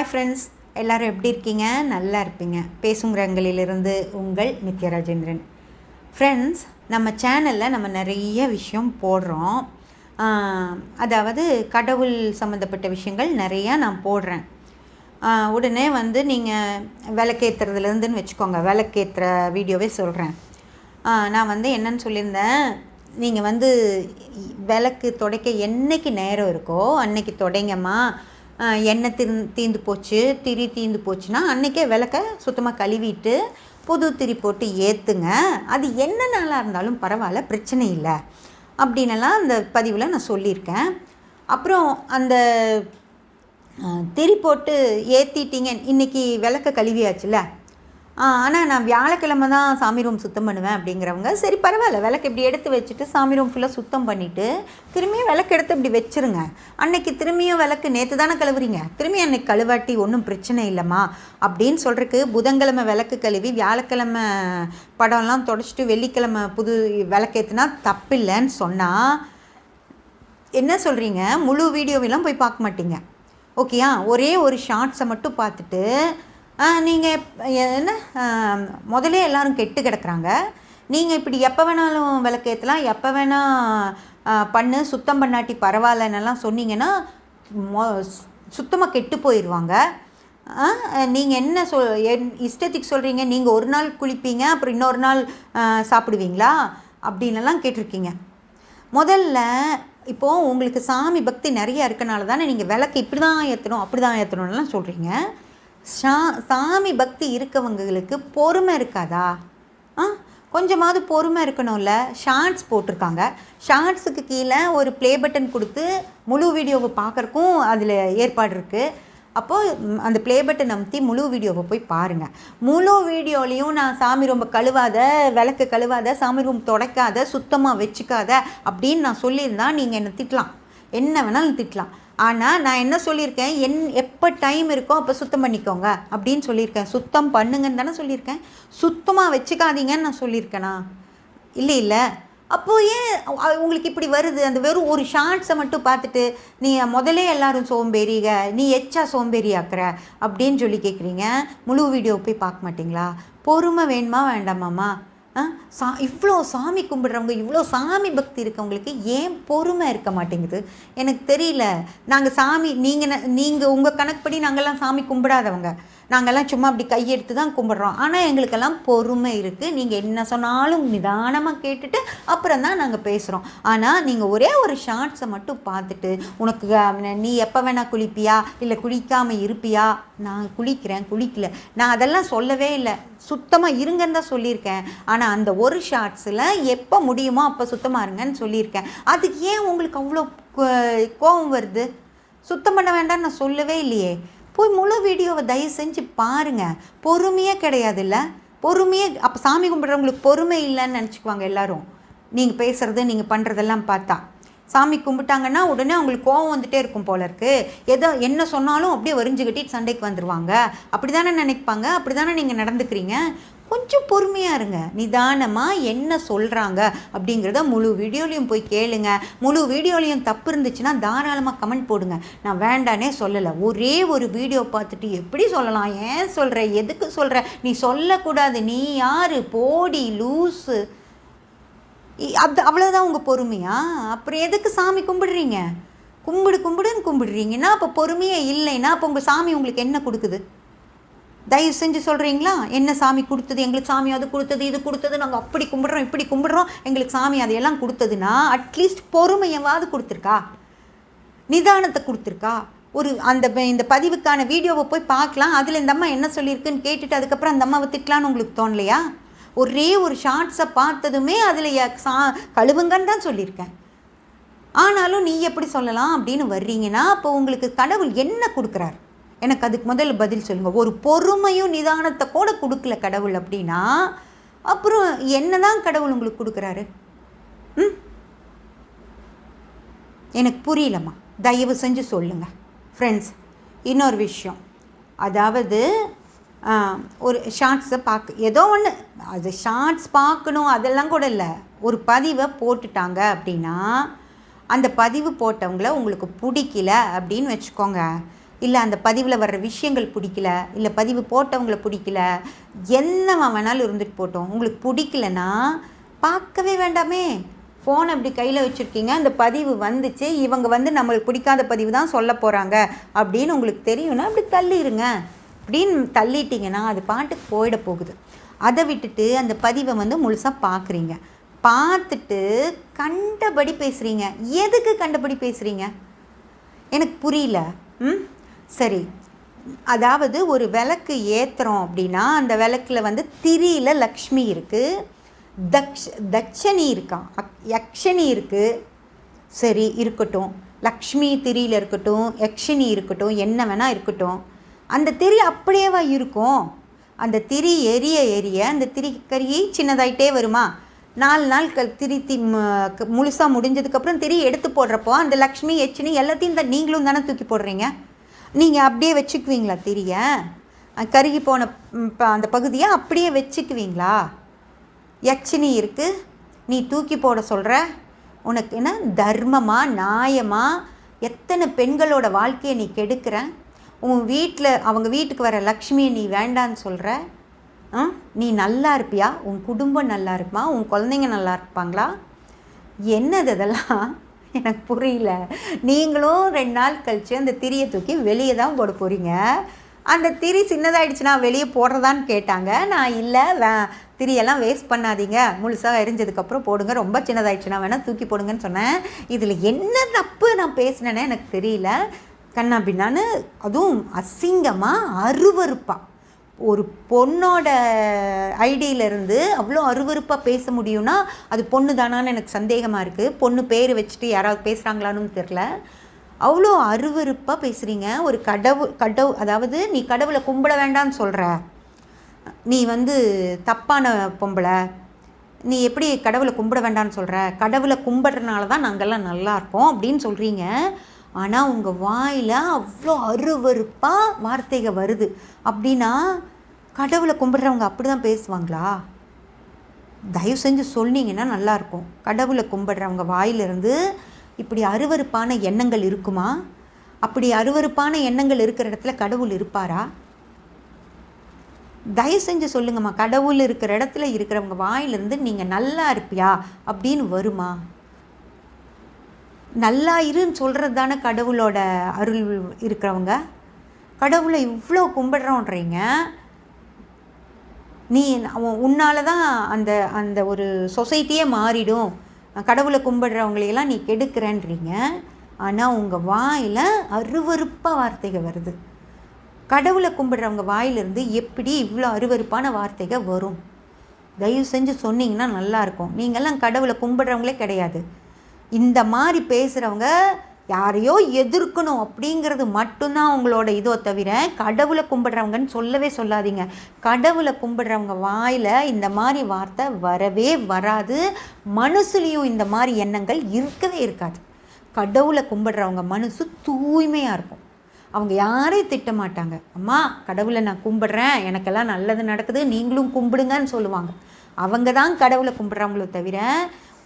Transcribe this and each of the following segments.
Hi friends எல்லோரும் எப்படி இருக்கீங்க? நல்லா இருப்பீங்க. பேசுங்கிறங்களிலிருந்து உங்கள் நித்ய ராஜேந்திரன் ஃப்ரெண்ட்ஸ் நம்ம சேனலில் நம்ம நிறைய விஷயம் போடுறோம். அதாவது கடவுள் சம்மந்தப்பட்ட விஷயங்கள் நிறையா நான் போடுறேன். உடனே வந்து நீங்கள் விளக்கேற்றுறதுலேருந்துன்னு வச்சுக்கோங்க. விளக்கேற்றுற வீடியோவே சொல்கிறேன் நான் வந்து என்னன்னு சொல்லியிருந்தேன். நீங்கள் வந்து விளக்கு துடைக்க என்னைக்கு நேரம் இருக்கோ அன்னைக்கு துடைங்கம்மா. எண்ணெய் திரு தீந்து போச்சு திரி தீந்து போச்சுன்னா அன்றைக்கே விளக்க சுத்தமாக கழுவிட்டு புது திரி போட்டு ஏற்றுங்க அது என்ன நாளாக இருந்தாலும் பரவாயில்ல பிரச்சனை இல்லை. அப்படின்னலாம் அந்த பதிவில் நான் சொல்லியிருக்கேன். அப்புறம் அந்த திரி போட்டு ஏற்றிட்டீங்க இன்றைக்கி விளக்க கழுவியாச்சுல ஆனால் நான் வியாழக்கிழமை தான் சாமி ரூம் சுத்தம் பண்ணுவேன் அப்படிங்கிறவங்க சரி பரவாயில்ல விளக்கு இப்படி எடுத்து வச்சுட்டு சாமி ரூம் ஃபுல்லாக சுத்தம் பண்ணிவிட்டு திரும்பியும் விளக்கு எடுத்து இப்படி வச்சிருங்க. அன்னைக்கு திரும்பியும் விளக்கு நேற்று தானே கழுவுறீங்க? திரும்பி அன்னைக்கு கழுவாட்டி ஒன்றும் பிரச்சனை இல்லைம்மா அப்படின்னு சொல்கிறதுக்கு புதன்கிழமை விளக்கு கழுவி வியாழக்கிழமை படம்லாம் தொடச்சிட்டு வெள்ளிக்கிழமை புது விளக்கேற்றுனா தப்பில்லைன்னு சொன்னால் என்ன சொல்கிறீங்க முழு வீடியோவெல்லாம் போய் பார்க்க மாட்டீங்க. ஓகேயா? ஒரே ஒரு ஷார்ட்ஸை மட்டும் பார்த்துட்டு நீங்கள் என்ன? முதல்லே எல்லோரும் கெட்டு கிடக்குறாங்க. நீங்கள் இப்படி எப்போ வேணாலும் விளக்கேற்றலாம் எப்போ வேணால் பண்ணு சுத்தம் பண்ணாட்டி பரவாயில்லன்னெல்லாம் சொன்னீங்கன்னா மொ சுத்தமாக கெட்டு போயிடுவாங்க நீங்கள் என்ன சொல் என் இஷ்டத்துக்கு சொல்கிறீங்க நீங்கள் ஒரு நாள் குளிப்பீங்க அப்புறம் இன்னொரு நாள் சாப்பிடுவீங்களா? அப்படின்லாம் கேட்டிருக்கீங்க. முதல்ல இப்போது உங்களுக்கு சாமி பக்தி நிறையா இருக்கனால தானே நீங்கள் விளக்கு இப்படி தான் ஏற்றணும் அப்படி தான் ஏற்றணும்லாம் சொல்கிறீங்க சா சாமி பக்தி இருக்கவங்களுக்கு பொறுமை இருக்காதா? ஆ கொஞ்சமாவது பொறுமை இருக்கணும்ல. ஷார்ட்ஸ் போட்டிருக்காங்க. ஷார்ட்ஸுக்கு கீழே ஒரு ப்ளே பட்டன் கொடுத்து முழு வீடியோவை பார்க்குறக்கும் அதில் ஏற்பாடு இருக்குது அப்போது அந்த ப்ளே பட்டன் அமுத்தி முழு வீடியோவை போய் பாருங்கள் முழு வீடியோலையும் நான் சாமி ரொம்ப கழுவாத விளக்கு கழுவாத சாமி ரூம் துடைக்காத சுத்தமாக வச்சுக்காத அப்படின்னு நான் சொல்லியிருந்தா நீங்கள் என்னை திட்டலாம். என்ன வேணாலும் திட்டலாம். ஆனால் நான் என்ன சொல்லியிருக்கேன்? என் எப்போ டைம் இருக்கோ அப்போ சுத்தம் பண்ணிக்கோங்க. அப்படின்னு சொல்லியிருக்கேன். சுத்தம் பண்ணுங்கன்னு தானே சொல்லியிருக்கேன். சுத்தமாக வச்சுக்காதீங்கன்னு நான் சொல்லியிருக்கேனா? இல்லை இல்லை. அப்போது ஏன் உங்களுக்கு இப்படி வருது? அந்த வெறும் ஒரு ஷார்ட்ஸை மட்டும் பார்த்துட்டு நீ முதலே எல்லாரும் சோம்பேறிக. நீ எச்சா சோம்பேறி ஆக்குற அப்படின்னு சொல்லி கேட்குறீங்க முழு வீடியோ போய் பார்க்க மாட்டிங்களா? பொறுமை வேணுமா? வேண்டாமாம்மா? சா இவ்வளோ சாமி கும்பிடுறவங்க இவ்வளோ சாமி பக்தி இருக்கவங்களுக்கு ஏன் பொறுமை இருக்க மாட்டேங்குது? எனக்கு தெரியல. நாங்கள் சாமி நீங்கள் நீங்கள் உங்கள் கணக்குப்படி நாங்கள்லாம் சாமி கும்பிடாதவங்க. நாங்கள்லாம் சும்மா அப்படி கையெடுத்து தான் கும்பிட்றோம். ஆனால் எங்களுக்கெல்லாம் பொறுமை இருக்குது நீங்கள் என்ன சொன்னாலும் நிதானமாக கேட்டுட்டு அப்புறம் தான் நாங்கள் பேசுகிறோம் ஆனால் நீங்கள் ஒரே ஒரு ஷார்ட்ஸை மட்டும் பார்த்துட்டு உனக்கு நீ எப்போ வேணால் குளிப்பியா? இல்லை குளிக்காமல் இருப்பியா? நான் குளிக்கிறேன் குளிக்கல. நான் அதெல்லாம் சொல்லவே இல்லை. சுத்தமாக இருங்கன்னு தான் சொல்லியிருக்கேன். ஆனால் அந்த ஒரு ஷார்ட்ஸில் எப்போ முடியுமோ அப்போ சுத்தமாக இருங்கன்னு சொல்லியிருக்கேன். அதுக்கு ஏன் உங்களுக்கு அவ்வளோ கோ- கோபம் வருது? சுத்தம் பண்ண வேண்டாம்னு நான் சொல்லவே இல்லையே. போய் முழு வீடியோவை தயவு செஞ்சு பாருங்கள் பொறுமையே கிடையாதுல்ல? பொறுமையே அப்போ சாமி கும்பிட்றவங்களுக்கு பொறுமை இல்லைன்னு நினச்சிக்குவாங்க எல்லோரும். நீங்கள் பேசுகிறது நீங்கள் பண்ணுறதெல்லாம் பார்த்தா. சாமி கும்பிட்டாங்கன்னா உடனே அவங்களுக்கு கோவம் வந்துட்டே இருக்கும் போல இருக்கு. எதோ என்ன சொன்னாலும் அப்படியே வரிஞ்சு கட்டிட்டு சண்டைக்கு வந்துடுவாங்க அப்படி தானே நினைப்பாங்க? அப்படி தானே நீங்கள் நடந்துக்கிறீங்க? கொஞ்சம் பொறுமையாக இருங்க. நிதானமாக என்ன சொல்கிறாங்க அப்படிங்கிறத முழு வீடியோலையும் போய் கேளுங்க. முழு வீடியோலையும் தப்பு இருந்துச்சுன்னா தாராளமாக கமெண்ட் போடுங்க. நான் வேண்டானே சொல்லலை. ஒரே ஒரு வீடியோ பார்த்துட்டு எப்படி சொல்லலாம்? ஏன் சொல்கிற எதுக்கு சொல்கிற நீ சொல்லக்கூடாது. நீ யார்? போடி லூஸு அது அவ்வளோதான் உங்கள் பொறுமையா? அப்புறம் எதுக்கு சாமி கும்பிடுறீங்க? கும்பிடு கும்பிடுன்னு கும்பிடுறீங்கன்னா அப்போ பொறுமையே இல்லைன்னா அப்போ உங்கள் சாமி உங்களுக்கு என்ன கொடுக்குது? தயவு செஞ்சு சொல்கிறீங்களா என்ன சாமி கொடுத்தது? எங்களுக்கு சாமி அது கொடுத்தது இது கொடுத்தது நாங்கள் அப்படி கும்பிட்றோம் இப்படி கும்பிட்றோம் எங்களுக்கு சாமி அதையெல்லாம் கொடுத்ததுன்னா அட்லீஸ்ட் பொறுமையவாது கொடுத்துருக்கா? நிதானத்தை கொடுத்துருக்கா? ஒரு அந்த ப- இந்த பதிவுக்கான வீடியோவை போய் பார்க்கலாம். அதில் இந்த அம்மா என்ன சொல்லியிருக்குன்னு கேட்டுட்டு அதுக்கப்புறம் அந்த அம்மாவை திட்டலான்னு உங்களுக்கு தோணலையா? ஒரே ஒரு ஷார்ட்ஸை பார்த்ததுமே அதில் சா கழுவுங்கன்னு தான் சொல்லியிருக்கேன். ஆனாலும் நீ எப்படி சொல்லலாம் அப்படின்னு வர்றீங்கன்னா அப்போ உங்களுக்கு கடவுள் என்ன கொடுக்குறாரு? எனக்கு அதுக்கு முதல்ல பதில் சொல்லுங்கள் ஒரு பொறுமையும் நிதானத்தை கூட கொடுக்கல கடவுள் அப்படின்னா அப்புறம் என்னதான் கடவுள் உங்களுக்கு கொடுக்குறாரு? ம்? எனக்கு புரியலம்மா. தயவு செஞ்சு சொல்லுங்கள் ஃப்ரெண்ட்ஸ் இன்னொரு விஷயம். அதாவது ஒரு ஷார்ட்ஸை பார்க்க ஏதோ ஒன்று அது ஷார்ட்ஸ் பார்க்கணும் அதெல்லாம் கூட இல்லை. ஒரு பதிவை போட்டுட்டாங்க அப்படின்னா அந்த பதிவு போட்டவங்கள உங்களுக்கு பிடிக்கல அப்படின்னு வச்சுக்கோங்க. இல்லை அந்த பதிவில் வர்ற விஷயங்கள் பிடிக்கல இல்லை பதிவு போட்டவங்கள பிடிக்கல என்னவா வேணாலும் இருந்துட்டு போட்டோம். உங்களுக்கு பிடிக்கலன்னா பார்க்கவே வேண்டாமே. ஃபோன் அப்படி கையில் வச்சுருக்கீங்க அந்த பதிவு வந்துச்சு இவங்க வந்து நம்மளுக்கு பிடிக்காத பதிவு தான் சொல்ல போகிறாங்க அப்படின்னு உங்களுக்கு தெரியும்னா அப்படி தள்ளிடுங்க அப்படின்னு தள்ளிட்டிங்கன்னா அது பாட்டுக்கு போயிட போகுது. அதை விட்டுட்டு அந்த பதிவை வந்து முழுசாக பார்க்குறீங்க. பார்த்துட்டு கண்டபடி பேசுகிறீங்க எதுக்கு கண்டபடி பேசுகிறீங்க எனக்கு புரியல. ம்? சரி. அதாவது ஒரு விளக்கு ஏற்றுறோம் அப்படின்னா அந்த விளக்கில் வந்து திரியில் லக்ஷ்மி இருக்குது தக்ஷ தட்சணி இருக்கான் அக் யக்ஷனி இருக்குது சரி இருக்கட்டும். லக்ஷ்மி திரியில் இருக்கட்டும் யக்ஷினி இருக்கட்டும் என்ன வேணால் இருக்கட்டும். அந்த திரி அப்படியேவா இருக்கும்? அந்த திரி எரிய எரிய அந்த திரி கறி சின்னதாயிட்டே வருமா? நாலு நாள் க திரி தி முழுசாக முடிஞ்சதுக்கப்புறம் திரி எடுத்து போடுறப்போ அந்த லக்ஷ்மி எச்சினி எல்லாத்தையும் தான் நீங்களும் தானே தூக்கி போடுறீங்க? நீங்கள் அப்படியே வச்சுக்குவீங்களா திரிய? கருகி போன ப- அந்த பகுதியை அப்படியே வச்சுக்குவீங்களா? யட்சினி இருக்குது நீ தூக்கி போட சொல்கிற உனக்கு என்ன? தர்மமா நியாயமா? எத்தனை பெண்களோட வாழ்க்கையை நீ கெடுக்கிற? உன் வீட்டில் அவங்க வீட்டுக்கு வர லக்ஷ்மியை நீ வேண்டான்னு சொல்கிற ஆ நீ நல்லா இருப்பியா? உன் குடும்பம் நல்லா இருக்குமா? உன் குழந்தைங்க நல்லா இருப்பாங்களா? என்னது இதெல்லாம் எனக்கு புரியல. நீங்களும் ரெண்டு நாள் கழித்து அந்த திரியை தூக்கி வெளியே தான் போட போகிறீங்க அந்த திரி சின்னதாகிடுச்சுன்னா வெளியே போடுறதான்னு கேட்டாங்க. நான் இல்லை வே திரியெல்லாம் வேஸ்ட் பண்ணாதீங்க. முழுசாக எரிஞ்சதுக்கப்புறம் போடுங்க. ரொம்ப சின்னதாகிடுச்சுன்னா வேணால் தூக்கி போடுங்கன்னு சொன்னேன். இதில் என்ன தப்பு நான் பேசினேனே எனக்கு தெரியல. கண்ணா பின்னான்னு அதுவும் அசிங்கமாக அருவறுப்பாக ஒரு பொண்ணோட ஐடியிலேருந்து அவ்வளோ அருவருப்பாக பேச முடியும்னா அது பொண்ணு தானான்னு எனக்கு சந்தேகமாக இருக்குது பொண்ணு பேர் வச்சுட்டு யாராவது பேசுகிறாங்களான்னு தெரில அவ்வளோ அருவருப்பாக பேசுகிறீங்க ஒரு கடவுள் கடவு அதாவது நீ கடவுளை கும்பிட வேண்டாம்னு சொல்கிற நீ வந்து தப்பான பொம்பளை. நீ எப்படி கடவுளை கும்பிட வேண்டாம்னு சொல்கிற கடவுளை கும்பிட்றனால தான் நாங்கள்லாம் நல்லா இருப்போம் அப்படின்னு சொல்கிறீங்க ஆனால் உங்கள் வாயில் அவ்வளோ அருவருப்பாக வார்த்தைகள் வருது. அப்படின்னா கடவுளை கும்பிட்றவங்க அப்படி தான் பேசுவாங்களா? தயவு செஞ்சு சொன்னீங்கன்னா நல்லாயிருக்கும் கடவுளை கும்பிட்றவங்க வாயிலிருந்து இப்படி அருவருப்பான எண்ணங்கள் இருக்குமா? அப்படி அருவருப்பான எண்ணங்கள் இருக்கிற இடத்துல கடவுள் இருப்பாரா? தயவு செஞ்சு சொல்லுங்கம்மா. கடவுள் இருக்கிற இடத்துல இருக்கிறவங்க வாயிலிருந்து நீங்கள் நல்லா இருப்பியா? அப்படின்னு வருமா? நல்லா இருன்னு சொல்கிறது தானே கடவுளோட அருள் இருக்கிறவங்க? கடவுளை இவ்வளோ கும்பிடுறோன்றீங்க. நீ உன்னால் தான் அந்த அந்த ஒரு சொசைட்டியே மாறிடும். கடவுளை கும்பிடுறவங்களையெல்லாம் நீ கெடுக்கிறேன்றீங்க. ஆனால் உங்கள் வாயில் அருவருப்பாக வார்த்தைகள் வருது. கடவுளை கும்பிடுறவங்க வாயிலிருந்து எப்படி இவ்வளோ அருவருப்பான வார்த்தைகள் வரும்? தயவு செஞ்சு சொன்னீங்கன்னா நல்லாயிருக்கும் நீங்கள்லாம் கடவுளை கும்பிடுறவங்களே கிடையாது. இந்த மாதிரி பேசுகிறவங்க யாரையோ எதிர்க்கணும் அப்படிங்கிறது மட்டும்தான் அவங்களோட இதோ தவிர கடவுளை கும்பிடுறவங்கன்னு சொல்லவே சொல்லாதீங்க. கடவுளை கும்பிடுறவங்க வாயில் இந்த மாதிரி வார்த்தை வரவே வராது. மனசுலேயும் இந்த மாதிரி எண்ணங்கள் இருக்கவே இருக்காது. கடவுளை கும்பிடுறவங்க மனசு தூய்மையாக இருக்கும். அவங்க யாரையும் திட்ட மாட்டாங்க. அம்மா கடவுளை நான் கும்பிடுறேன். எனக்கெல்லாம் நல்லது நடக்குது. நீங்களும் கும்பிடுங்கன்னு சொல்லுவாங்க. அவங்க தான் கடவுளை கும்பிட்றாங்களோ தவிர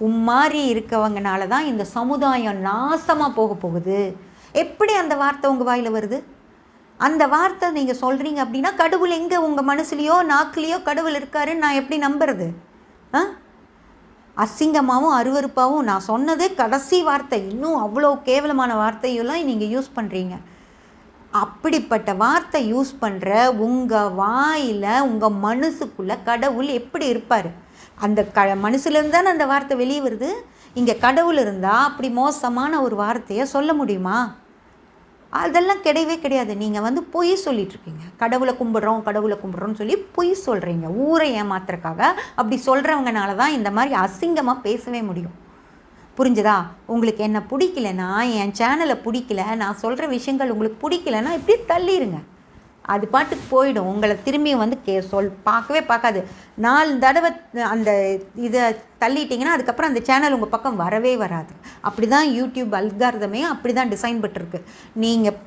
உம்மாறி இருக்கவங்கனால தான் இந்த சமுதாயம் நாசமாக போக போகுது. எப்படி அந்த வார்த்தை உங்கள் வாயில் வருது? அந்த வார்த்தை நீங்கள் சொல்கிறீங்க அப்படின்னா கடவுள் எங்கே உங்கள் மனசுலையோ நாக்குலேயோ கடவுள் இருக்காருன்னு நான் எப்படி நம்புறது? ஆ? அசிங்கமாகவும் அருவருப்பாகவும் நான் சொன்னதே கடைசி வார்த்தை. இன்னும் அவ்வளோ கேவலமான வார்த்தையெல்லாம் நீங்கள் யூஸ் பண்ணுறீங்க அப்படிப்பட்ட வார்த்தை யூஸ் பண்ணுற உங்கள் வாயில் உங்கள் மனசுக்குள்ளே கடவுள் எப்படி இருப்பார்? அந்த க மனசுலேருந்து தானே அந்த வார்த்தை வெளியே வருது? இங்கே கடவுள் இருந்தால் அப்படி மோசமான ஒரு வார்த்தையை சொல்ல முடியுமா? அதெல்லாம் கிடையவே கிடையாது. நீங்கள் வந்து பொய் சொல்லிகிட்ருக்கீங்க கடவுளை கும்பிட்றோம் கடவுளை கும்பிட்றோம்னு சொல்லி பொய் சொல்கிறீங்க ஊரை ஏமாத்துறக்காக அப்படி சொல்கிறவங்கனால தான் இந்த மாதிரி அசிங்கமாக பேசவே முடியும். புரிஞ்சுதா? உங்களுக்கு என்ன பிடிக்கலனா என் சேனலை பிடிக்கல நான் சொல்கிற விஷயங்கள் உங்களுக்கு பிடிக்கலன்னா இப்படி தள்ளிடுங்க அது பாட்டுக்கு போயிடும். உங்களை திரும்பி வந்து கே சொல் பார்க்கவே பார்க்காது. நாலு தடவை அந்த இதை தள்ளிட்டிங்கன்னா அதுக்கப்புறம் அந்த சேனல் உங்கள் பக்கம் வரவே வராது. அப்படி தான் யூடியூப் அல்காரதமே அப்படி தான் டிசைன் பட்டிருக்கு நீங்கள்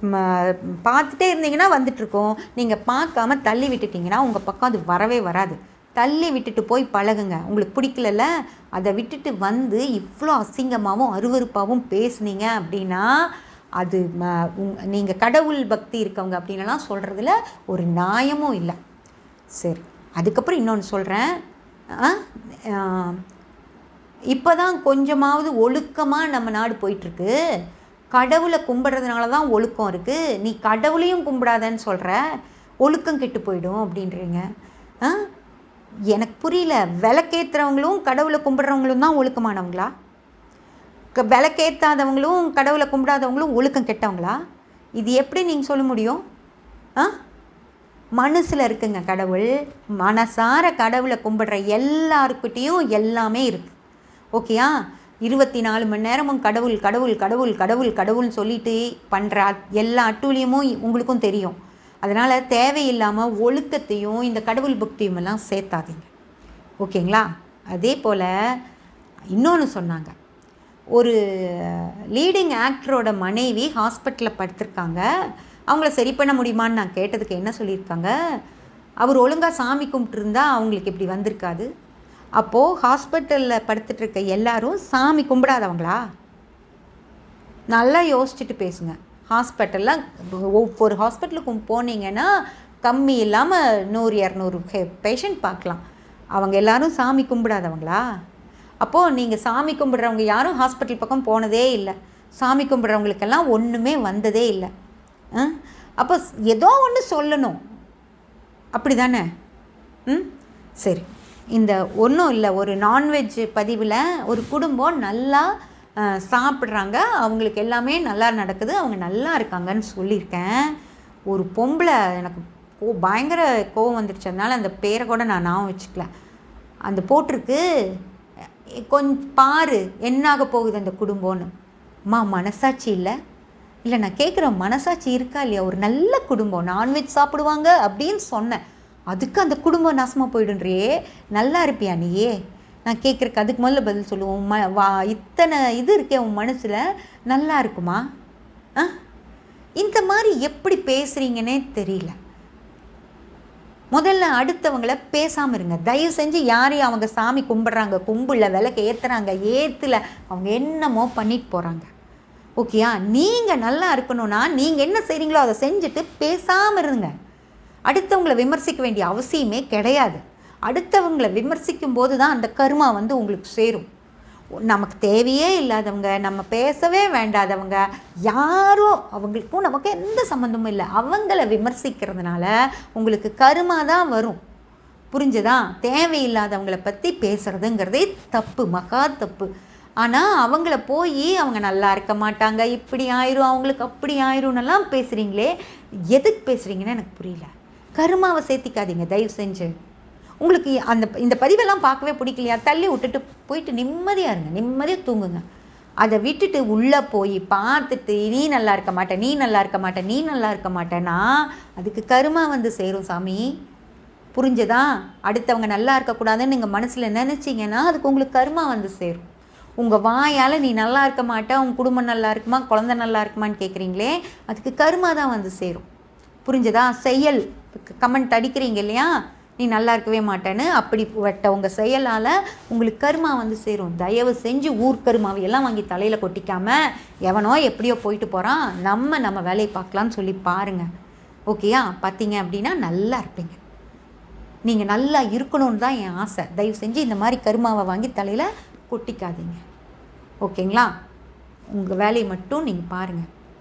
பார்த்துட்டே இருந்தீங்கன்னா வந்துட்டுருக்கோம். நீங்கள் பார்க்காம தள்ளி விட்டுட்டிங்கன்னா உங்கள் பக்கம் அது வரவே வராது. தள்ளி விட்டுட்டு போய் பழகுங்க. உங்களுக்கு பிடிக்கலல்ல அதை விட்டுட்டு வந்து இவ்வளோ அசிங்கமாகவும் அருவருப்பாகவும் பேசுனீங்க அப்படின்னா அது நீங்கள் கடவுள் பக்தி இருக்கவங்க அப்படின்லாம் சொல்கிறதுல ஒரு நியாயமும் இல்லை. சரி அதுக்கப்புறம் இன்னொன்று சொல்கிறேன் இப்போ தான் கொஞ்சமாவது ஒழுக்கமாக நம்ம நாடு போயிட்டுருக்கு. கடவுளை கும்பிட்றதுனால தான் ஒழுக்கம் இருக்குது நீ கடவுளையும் கும்பிடாதன்னு சொல்கிற ஒழுக்கம் கெட்டு போயிடும் அப்படின்றீங்க. ஆ எனக்கு புரியல. விளக்கேற்றுறவங்களும் கடவுளை கும்பிட்றவங்களும் தான் ஒழுக்கமானவங்களா? விளக்கேற்றாதவங்களும் கடவுளை கும்பிடாதவங்களும் ஒழுக்கம் கெட்டவங்களா? இது எப்படி நீங்கள் சொல்ல முடியும்? ஆ? மனசில் இருக்குங்க கடவுள். மனசார கடவுளை கும்பிடுற எல்லாருக்கிட்டேயும் எல்லாமே இருக்குது ஓகேயா? இருபத்தி நாலு மணி நேரமும் கடவுள் கடவுள் கடவுள் கடவுள் கடவுள்னு சொல்லிட்டு பண்ணுற எல்லா அட்டூழியமும் உங்களுக்கும் தெரியும். அதனால் தேவையில்லாமல் ஒழுக்கத்தையும் இந்த கடவுள் பக்தியும் எல்லாம் சேர்த்தாதீங்க. ஓகேங்களா? அதே போல் இன்னொன்று சொன்னாங்க. ஒரு லீடிங் ஆக்டரோட மனைவி ஹாஸ்பிட்டலில் படுத்திருக்காங்க. அவங்கள சரி பண்ண முடியுமான்னு நான் கேட்டதுக்கு என்ன சொல்லியிருக்காங்க? அவர் ஒழுங்காக சாமி கும்பிட்டுருந்தா அவங்களுக்கு இப்படி வந்திருக்காது. அப்போது ஹாஸ்பிட்டலில் படுத்துட்ருக்க எல்லாரும் சாமி கும்பிடாதவங்களா? நல்லா யோசிச்சுட்டு பேசுங்க. ஹாஸ்பிட்டலில் ஒவ்வொரு ஹாஸ்பிட்டலுக்கும் போனீங்கன்னா கம்மி இல்லாமல் நூறு இரநூறு பேஷண்ட் பார்க்கலாம். அவங்க எல்லாரும் சாமி கும்பிடாதவங்களா? அப்போது நீங்கள் சாமி கும்பிட்றவங்க யாரும் ஹாஸ்பிட்டல் பக்கம் போனதே இல்லை. சாமி கும்பிட்றவங்களுக்கெல்லாம் ஒன்றுமே வந்ததே இல்லை. அப்போ ஏதோ ஒன்று சொல்லணும். அப்படி தானே ம்? சரி. இந்த ஒன்றும் இல்லை. ஒரு நான்வெஜ் பதிவில் ஒரு குடும்பம் நல்லா சாப்பிட்றாங்க. அவங்களுக்கு எல்லாமே நல்லா நடக்குது. அவங்க நல்லா இருக்காங்கன்னு சொல்லியிருக்கேன். ஒரு பொம்பளை எனக்கு கோ பயங்கர கோவம் வந்துடுச்சு அதனால் அந்த பேரை கூட நான் ஞாபகம் வச்சுக்கல. அந்த போட்டிருக்கு. கொஞ்சம் பாரு என்னாக போகுது அந்த குடும்பம்னு அம்மா மனசாட்சி இல்லை. இல்லை நான் கேட்குறேன் மனசாட்சி இருக்கா இல்லையா? ஒரு நல்ல குடும்பம். நான்வெஜ் சாப்பிடுவாங்க அப்படின்னு சொன்னேன். அதுக்கு அந்த குடும்பம் நாசமாக போயிடுன்றியே நல்லா இருப்பியா நீயே? நான் கேட்குறக்கு அதுக்கு முதல்ல பதில் சொல்லுவோம் ம வா இத்தனை இது இருக்கே உன் மனசில். நல்லா இருக்குமா? ஆ? இந்த மாதிரி எப்படி பேசுகிறீங்கன்னே தெரியல. முதல்ல அடுத்தவங்கள பேசாமல் இருங்க. தயவு செஞ்சு யாரையும் அவங்க சாமி கும்பிட்றாங்க கும்பிடல விளக்கு ஏற்றுறாங்க ஏற்றுல அவங்க என்னமோ பண்ணிட்டு போகிறாங்க ஓகேயா நீங்கள் நல்லா இருக்கணும்னா நீங்கள் என்ன செய்கிறீங்களோ அதை செஞ்சுட்டு பேசாமல் இருங்க. அடுத்தவங்கள விமர்சிக்க வேண்டிய அவசியமே கிடையாது. அடுத்தவங்களை விமர்சிக்கும் போது தான் அந்த கர்மா வந்து உங்களுக்கு சேரும். நமக்கு தேவையே இல்லாதவங்க நம்ம பேசவே வேண்டாதவங்க யாரோ அவங்களுக்கும் நமக்கு எந்த சம்மந்தமும் இல்லை. அவங்கள விமர்சிக்கிறதுனால உங்களுக்கு கருமா தான் வரும். புரிஞ்சுதா? தேவையில்லாதவங்களை பற்றி பேசுகிறதுங்கிறதே தப்பு மகா தப்பு. ஆனால் அவங்கள போய் அவங்க நல்லா இருக்க மாட்டாங்க இப்படி ஆயிரும் அவங்களுக்கு அப்படி ஆயிரும்னெல்லாம் பேசுகிறீங்களே எதுக்கு பேசுகிறீங்கன்னு எனக்கு புரியல. கருமாவை சேர்த்திக்காதீங்க தயவு செஞ்சு. உங்களுக்கு அந்த இந்த பதிவெல்லாம் பார்க்கவே பிடிக்கலையா? தள்ளி விட்டுட்டு போயிட்டு நிம்மதியாக இருங்க. நிம்மதியாக தூங்குங்க. அதை விட்டுட்டு உள்ளே போய் பார்த்துட்டு நீ நல்லா இருக்க மாட்டேன் நீ நல்லா இருக்க மாட்டேன் நீ நல்லா இருக்க மாட்டேன்னா அதுக்கு கருமா வந்து சேரும் சாமி. புரிஞ்சதா? அடுத்தவங்க நல்லா இருக்கக்கூடாதுன்னு நீங்கள் மனசில் நினச்சிங்கன்னா அதுக்கு உங்களுக்கு கருமா வந்து சேரும். உங்கள் வாயால் நீ நல்லா இருக்க மாட்டே உன் குடும்பம் நல்லா இருக்குமா குழந்த நல்லா இருக்குமான்னு கேட்குறீங்களே அதுக்கு கருமா தான் வந்து சேரும். புரிஞ்சதா? செயல். கமெண்ட் அடிக்கிறீங்க இல்லையா? நீ நல்லா இருக்கவே மாட்டேன்னு அப்படி வட்ட உங்கள் செயலால் உங்களுக்கு கருமா வந்து சேரும். தயவு செஞ்சு ஊர்க்கருமாவை எல்லாம் வாங்கி தலையில் கொட்டிக்காமல் எவனோ எப்படியோ போயிட்டு போகிறான் நம்ம நம்ம வேலையை பார்க்கலான்னு சொல்லி பாருங்கள் ஓகேயா பார்த்தீங்க அப்படின்னா நல்லா இருப்பீங்க. நீங்கள் நல்லா இருக்கணும்னு தான் என் ஆசை. தயவு செஞ்சு இந்த மாதிரி கருமாவை வாங்கி தலையில் கொட்டிக்காதீங்க. ஓகேங்களா உங்கள் வேலையை மட்டும் நீங்கள் பாருங்கள்